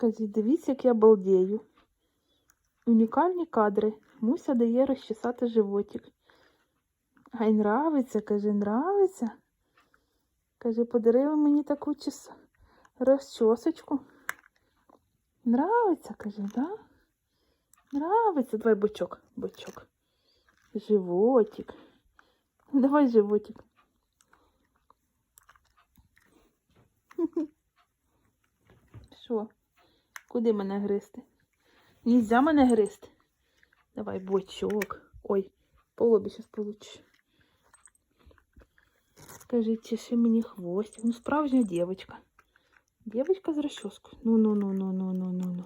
Кажіть, дивіться, як я балдею. Унікальні кадри. Муся дає розчесати животик. Ай, нравиться, каже, нравиться. Каже, подарили мені таку чес... розчосочку. Нравиться, каже, да? Нравиться. Давай бочок, бочок. Животик. Давай животик. Що? Куди мене гризти? Нельзя мене гризти. Давай бочок. Ой, по лобі зараз получиш. Скажіть, чеши мені хвостик. Ну, справжня дівчинка. Дівчинка з розчоскою. Ну, ну, ну, ну, ну,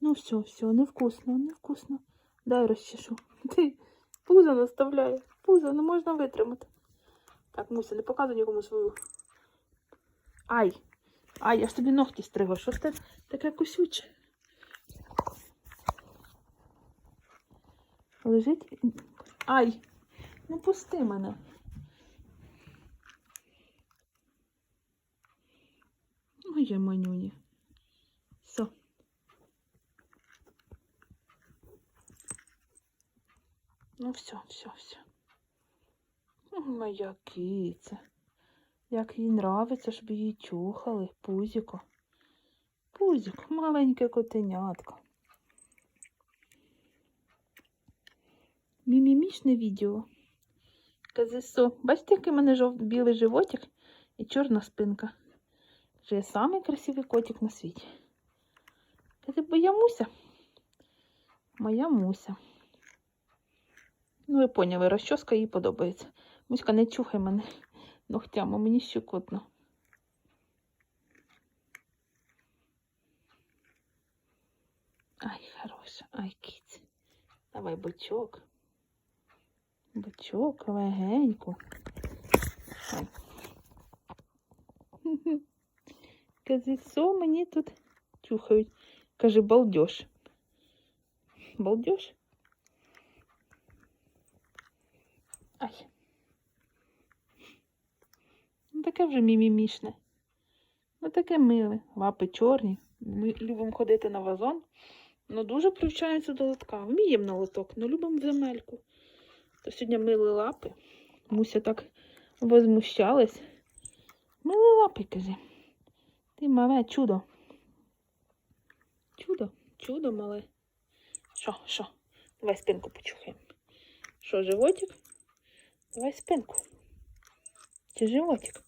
ну, все, все, невкусно, невкусно. Дай розчешу. Ти пузо наставляє. Пузо не можна витримати. Так, Муся, не показуй нікому свою. Ай! Ай, я ж тобі ногті стригла. Що це таке кусюче? Лежить. Ай! Ну пусти мене. Моє манюні. Все. Ну все, все, все. Моя киця. Як їй нравиться, щоб її чухали. Пузіко. Пузік, маленьке котенятко. Мімімішне відео. Казисо. Бачите, який в мене білий животик і чорна спинка. Що я самий красивий котик на світі. Каже, бо я муся. Моя муся. Ну, ви поняли, розчоска їй подобається. Муська, не чухай мене ногтями, мені щекотно. Ай, хороша, ай, кіць. Давай бочок. Бочок, легенько. Ай. Каже, що мені тут чухають. Каже, балдеж. Балдеж? Ну, таке вже мімімішне. Ну, таке миле. Лапи чорні. Ми любимо ходити на вазон. Ну, дуже привчаємося до лотка. Вміємо на лоток, але любимо в земельку. То сьогодні мили лапи. Муся так возмущалась. Мили лапи, каже. Ти мале чудо. Чудо, чудо мале. Що, що? Давай спинку почухаємо. Що, животик? Давай спинку. Животик?